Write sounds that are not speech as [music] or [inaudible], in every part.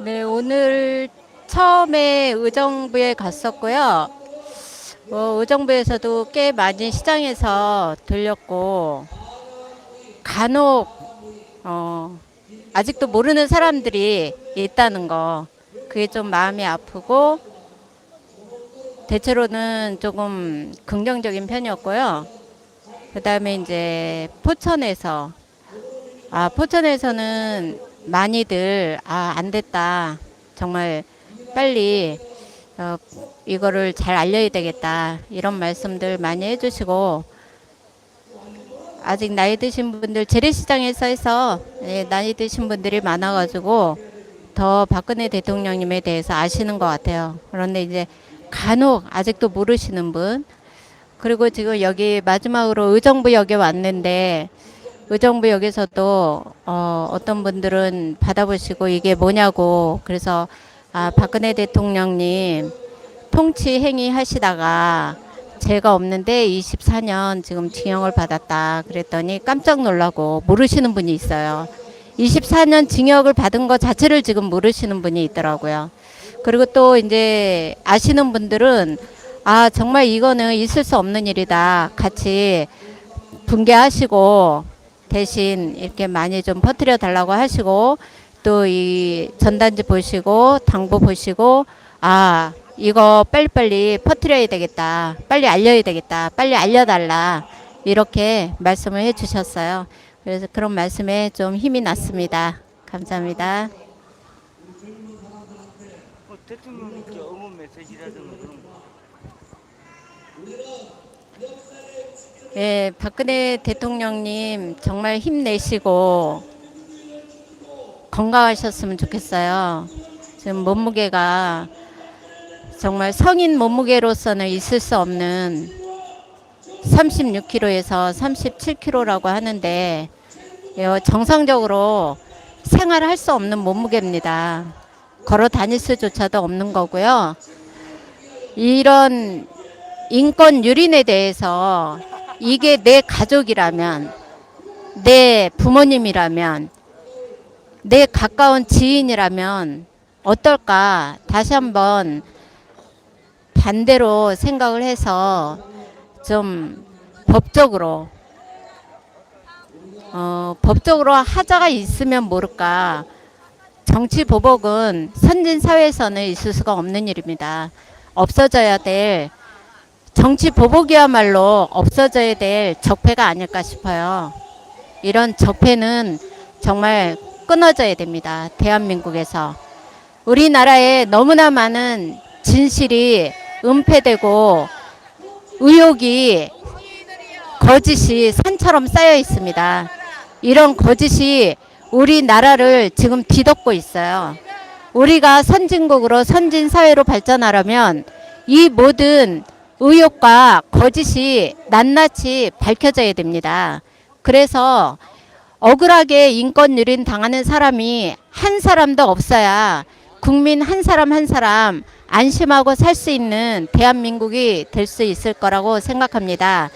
네, 오늘 처음에 의정부에 갔었고요. 어, 의정부에서도 꽤 많이 시장에서 들렸고, 간혹, 어, 아직도 모르는 사람들이 있다는 거, 그게 좀 마음이 아프고, 대체로는 조금 긍정적인 편이었고요. 그 다음에 이제 포천에서, 아, 포천에서는 많이들, 아, 안 됐다. 정말 빨리, 어, 이거를 잘 알려야 되겠다. 이런 말씀들 많이 해주시고, 아직 나이 드신 분들, 재래시장에서 해서, 예, 나이 드신 분들이 많아가지고, 더 박근혜 대통령님에 대해서 아시는 것 같아요. 그런데 이제 간혹 아직도 모르시는 분, 그리고 지금 여기 마지막으로 의정부역에 왔는데, 의정부역에서도 어, 어떤 분들은 받아보시고 이게 뭐냐고 그래서 아, 박근혜 대통령님 통치 행위 하시다가 죄가 없는데 24년 지금 징역을 받았다 그랬더니 깜짝 놀라고 모르시는 분이 있어요. 24년 징역을 받은 것 자체를 지금 모르시는 분이 있더라고요. 그리고 또 이제 아시는 분들은 아 정말 이거는 있을 수 없는 일이다 같이 분개하시고 대신 이렇게 많이 좀 퍼뜨려 달라고 하시고 또 이 전단지 보시고 당부 보시고 아 이거 빨리빨리 퍼뜨려야 되겠다 빨리 알려야 되겠다 빨리 알려달라 이렇게 말씀을 해주셨어요. 그래서 그런 말씀에 좀 힘이 났습니다. 감사합니다. 뭐 대통령님께 응원 메시지라든가 그런 거. 예, 박근혜 대통령님 정말 힘내시고 건강하셨으면 좋겠어요. 지금 몸무게가 정말 성인 몸무게로서는 있을 수 없는 36kg에서 37kg라고 하는데 예, 정상적으로 생활할 수 없는 몸무게입니다. 걸어 다닐 수조차도 없는 거고요. 이런 인권 유린에 대해서 이게 내 가족이라면 내 부모님이라면 내 가까운 지인이라면 어떨까 다시 한번 반대로 생각을 해서 좀 법적으로 어, 법적으로 하자가 있으면 모를까 정치 보복은 선진 사회에서는 있을 수가 없는 일입니다. 없어져야 될 정치 보복이야말로 없어져야 될 적폐가 아닐까 싶어요. 이런 적폐는 정말 끊어져야 됩니다. 대한민국에서. 우리나라에 너무나 많은 진실이 은폐되고 의혹이 거짓이 산처럼 쌓여 있습니다. 이런 거짓이 우리나라를 지금 뒤덮고 있어요. 우리가 선진국으로 선진 사회로 발전하려면 이 모든 의혹과 거짓이 낱낱이 밝혀져야 됩니다. 그래서 억울하게 인권 유린 당하는 사람이 한 사람도 없어야 국민 한 사람 한 사람 안심하고 살 수 있는 대한민국이 될 수 있을 거라고 생각합니다.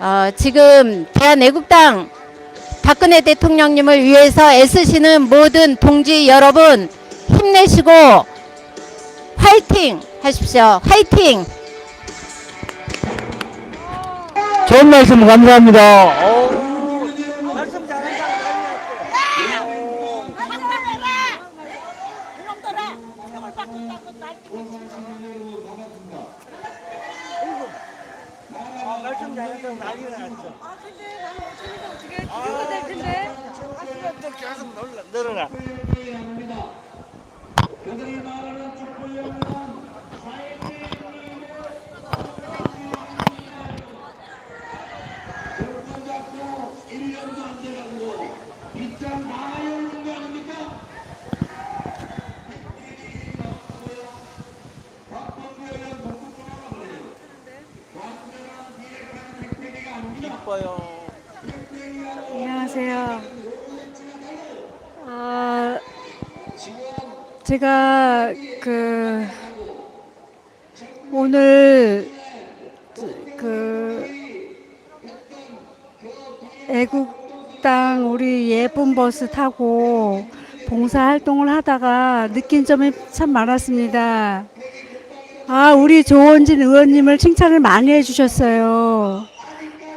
어, 지금 대한애국당 박근혜 대통령님을 위해서 애쓰시는 모든 동지 여러분 힘내시고 화이팅 하십시오. 화이팅! 좋은 말씀 감사합니다. 어우, 말씀 잘한다. 아, 말씀 잘한다고 난리가 났어. 아 근데 나는 어쩌니까 어떻게 비교가 될 텐데 또 계속 놀라, 늘어나. 이 뻐요. 안녕하세요. 아 제가 그 오늘 그 애국 대한애국당 우리 예쁜 버스 타고 봉사활동을 하다가 느낀 점이 참 많았습니다. 아, 우리 조원진 의원님을 칭찬을 많이 해주셨어요.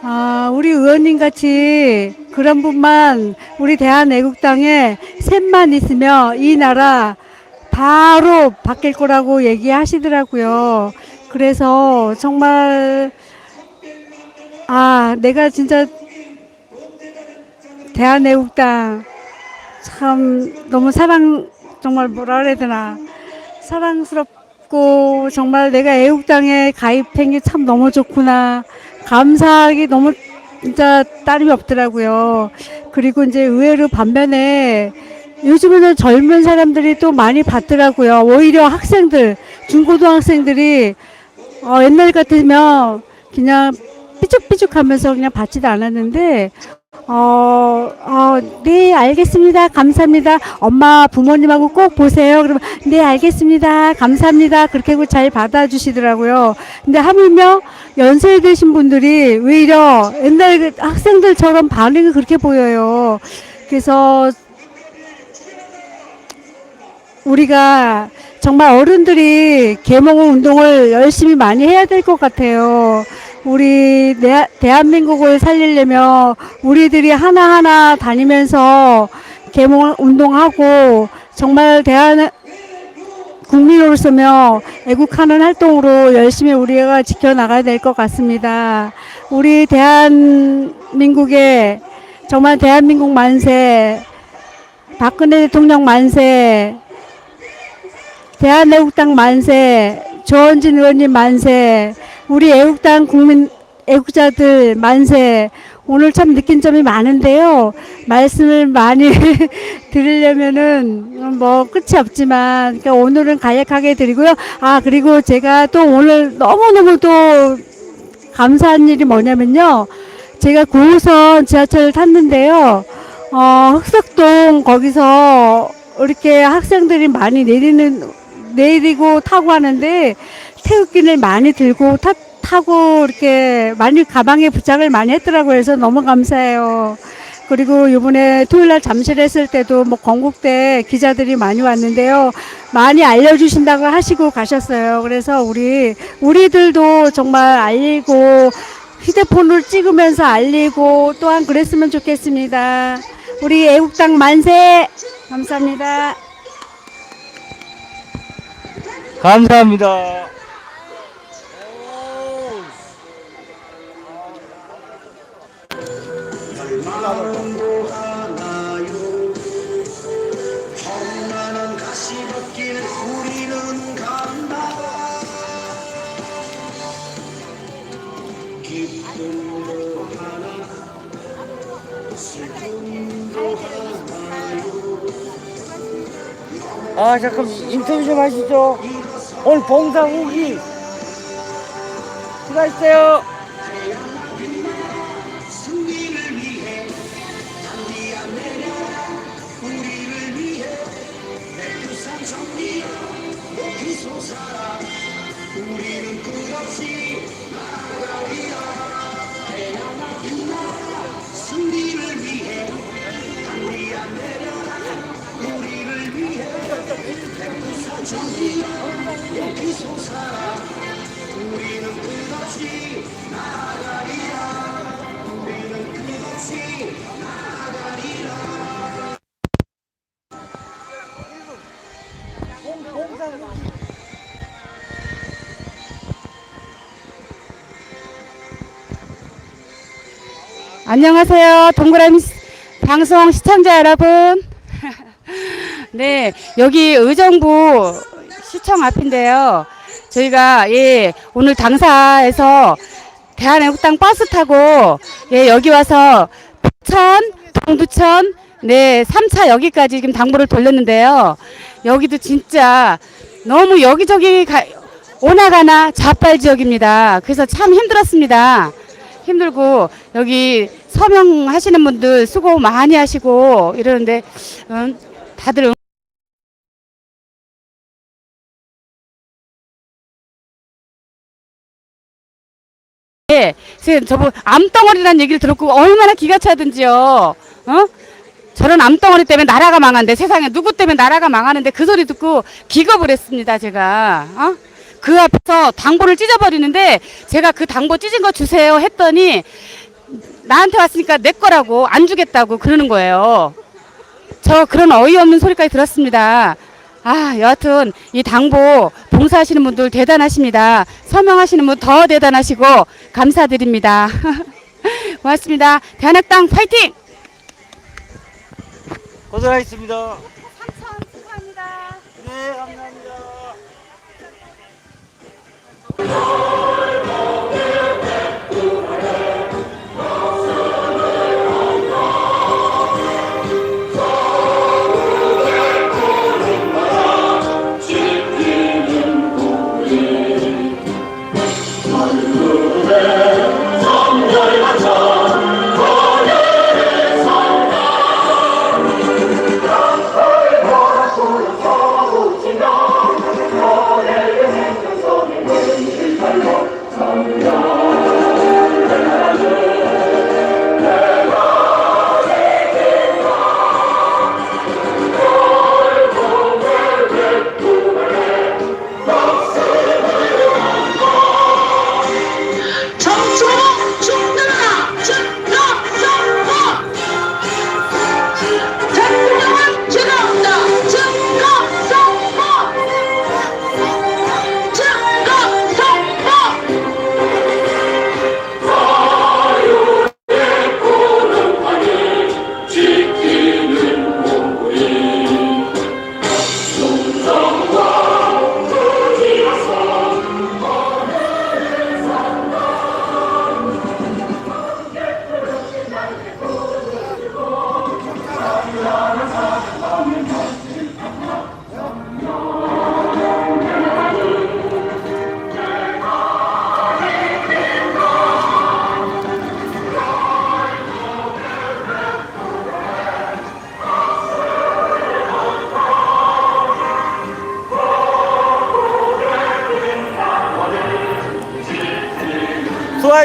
아, 우리 의원님 같이 그런 분만 우리 대한애국당에 셋만 있으면 이 나라 바로 바뀔 거라고 얘기하시더라고요. 그래서 정말 아, 내가 진짜 대한애국당 참 너무 사랑 정말 뭐라 그래야 되나 사랑스럽고 정말 내가 애국당에 가입한 게 참 너무 좋구나 감사하기 너무 진짜 따름이 없더라고요. 그리고 이제 의외로 반면에 요즘에는 젊은 사람들이 또 많이 받더라고요. 오히려 학생들 중고등학생들이 어, 옛날 같으면 그냥 삐죽삐죽 하면서 그냥 받지도 않았는데 어, 어, 네, 알겠습니다. 감사합니다. 엄마, 부모님하고 꼭 보세요. 그러면, 네, 알겠습니다. 감사합니다. 그렇게 하고 잘 받아주시더라고요. 근데 하물며 연세 드신 분들이 오히려 옛날 그 학생들처럼 반응이 그렇게 보여요. 그래서 우리가 정말 어른들이 계몽 운동을 열심히 많이 해야 될 것 같아요. 우리 내- 대한민국을 살리려면 우리들이 하나하나 다니면서 계몽 운동하고 정말 대한 국민으로서며 애국하는 활동으로 열심히 우리가 지켜나가야 될 것 같습니다. 우리 대한민국의 정말 대한민국 만세, 박근혜 대통령 만세, 대한애국당 만세, 조원진 의원님 만세, 우리 애국당 국민 애국자들 만세. 오늘 참 느낀 점이 많은데요. 말씀을 많이 [laughs] 드리려면은 뭐 끝이 없지만 그러니까 오늘은 간략하게 드리고요. 아 그리고 제가 또 오늘 너무너무 또 감사한 일이 뭐냐면요. 제가 9호선 지하철을 탔는데요. 어, 흑석동 거기서 이렇게 학생들이 많이 내리는, 내리고 타고 하는데 태극기를 많이 들고 타, 타고 이렇게 많이 가방에 부착을 많이 했더라고요. 그래서 너무 감사해요. 그리고 이번에 토요일 날 잠실 했을 때도 뭐 건국대 기자들이 많이 왔는데요. 많이 알려주신다고 하시고 가셨어요. 그래서 우리, 우리들도 정말 알리고 휴대폰을 찍으면서 알리고 또한 그랬으면 좋겠습니다. 우리 애국당 만세! 감사합니다. 감사합니다. 아 잠깐 인터뷰 좀 하시죠. 오늘 봉사 후기 수고하셨어요. 안녕하세요. 동그라미 시- 방송 시청자 여러분. [laughs] 네, 여기 의정부 시청 앞인데요. 저희가 예, 오늘 당사에서 대한애국당 버스 타고 예, 여기 와서 부천, 동두천 네, 3차 여기까지 지금 당부를 돌렸는데요. 여기도 진짜 너무 여기저기 가, 오나가나 좌빨 지역입니다. 그래서 참 힘들었습니다. 힘들고 여기 서명하시는 분들 수고 많이 하시고 이러는데 음, 다들 응- 예, 지금 저분 암덩어리라는 얘기를 들었고 얼마나 기가 차든지요. 어? 저런 암덩어리 때문에 나라가 망한데 세상에 누구 때문에 나라가 망하는데 그 소리 듣고 기겁을 했습니다 제가 어? 그 앞에서 당보를 찢어버리는데 제가 그 당보 찢은 거 주세요 했더니 나한테 왔으니까 내 거라고 안 주겠다고 그러는 거예요 저 그런 어이없는 소리까지 들었습니다 아 여하튼 이 당보 봉사하시는 분들 대단하십니다 서명하시는 분 더 대단하시고 감사드립니다 [laughs] 고맙습니다 대한학당 파이팅! 고생하셨습니다. 네, 감사합니다.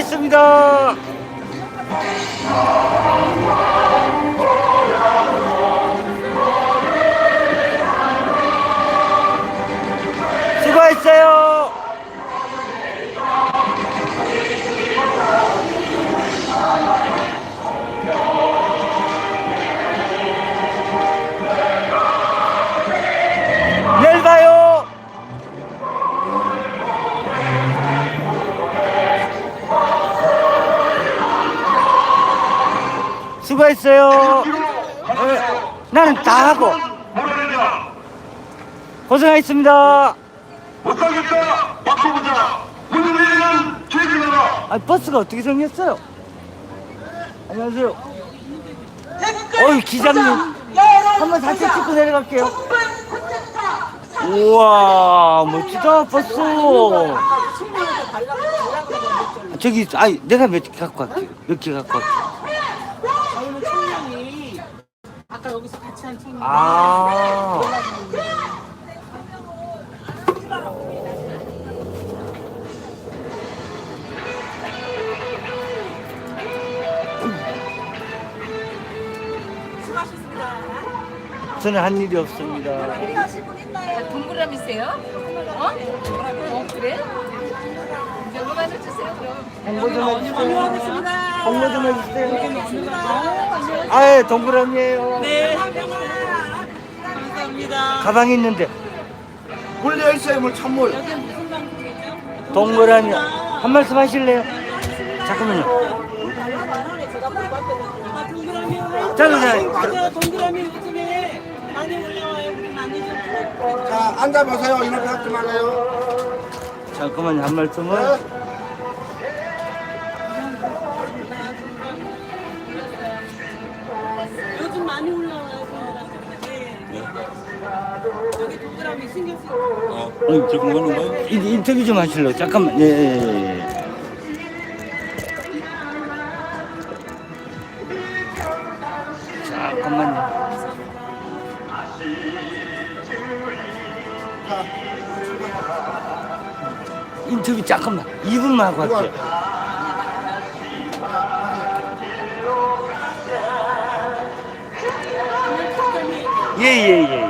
수고하셨습니다. 수고했어요. 네, 나는 다 하고 고생하셨습니다. 못하겠다 바꿔보자 문재인은 죄지마라 아 버스가 어떻게 생겼어요? 안녕하세요. 어이 기장님 한번 다시 찍고 내려갈게요. 우와 멋지다 버스. 저기 아니 내가 몇 개 갖고 갈게. 몇개 갖고 갈게. 아. 저는 한 일이 없습니다. 동그라미세요? 어? 어 그래? 몇만 주세요 그럼. 홍보 좀 해주세요. 홍보 좀 해주세요. 아예 동그라미에요. 네. 가방이 있는데 원래 SM을 참모요 동그라미 한 말씀 하실래요? 잠깐만요. 잠깐만요. 자 앉아보세요 이렇게 하지 말아요 잠깐만요. 한 말씀을. 쓰고. 아니, 지금 하는 거예요? 인터뷰 좀 하실래요? 잠깐만. 예, 예, 예. 잠깐만요. 인터뷰 잠깐만. 2분만 하고 할게요. 예, 예, 예,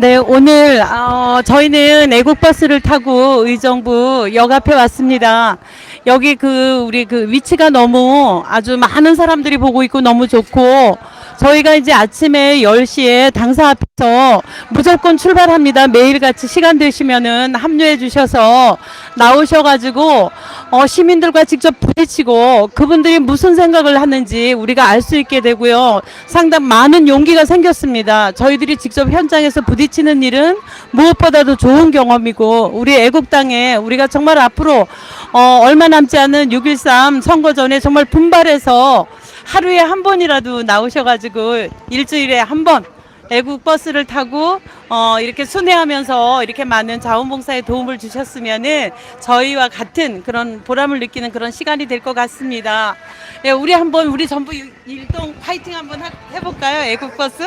네, 오늘 어, 저희는 애국버스를 타고 의정부 역 앞에 왔습니다. 여기 그 우리 그 위치가 너무 아주 많은 사람들이 보고 있고 너무 좋고 저희가 이제 아침에 10시에 당사 앞에서 무조건 출발합니다. 매일같이 시간 되시면은 합류해 주셔서 나오셔가지고 어, 시민들과 직접 부딪히고 그분들이 무슨 생각을 하는지 우리가 알 수 있게 되고요. 상당 많은 용기가 생겼습니다. 저희들이 직접 현장에서 부딪히는 일은 무엇보다도 좋은 경험이고 우리 애국당에 우리가 정말 앞으로 어, 얼마 남지 않은 6.13 선거 전에 정말 분발해서 하루에 한 번이라도 나오셔가지고 일주일에 한 번 애국 버스를 타고 어 이렇게 순회하면서 이렇게 많은 자원봉사에 도움을 주셨으면은 저희와 같은 그런 보람을 느끼는 그런 시간이 될 것 같습니다. 예, 우리 한번 우리 전부 일- 일동 파이팅 한번 하- 해볼까요? 애국 버스?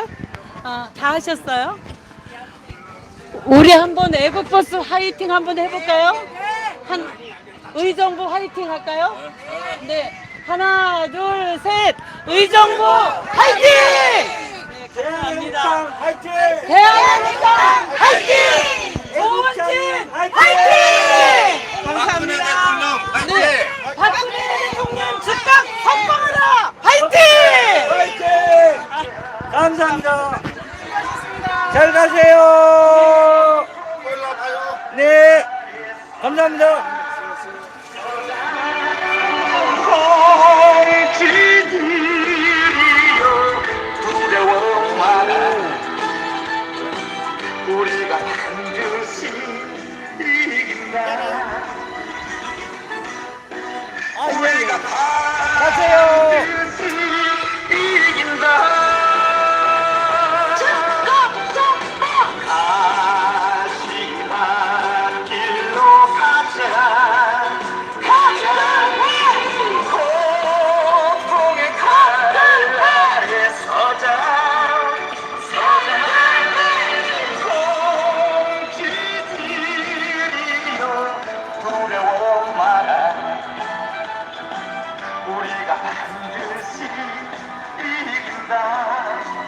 어, 다 하셨어요? 우리 한번 애국 버스 화이팅 한번 해볼까요? 한 의정부 화이팅 할까요? 네. 하나, 둘, 셋. 의정부 화이팅! 네, 감사합니다. 화이팅! 대한민국 화이팅! 좋은 팀 화이팅! 감사합니다. 네. 박근혜 대통령 즉각 선봉하라! 화이팅! 화이팅! 감사합니다. 잘 가세요. 네, 감사합니다. 우리가 반드시 이긴다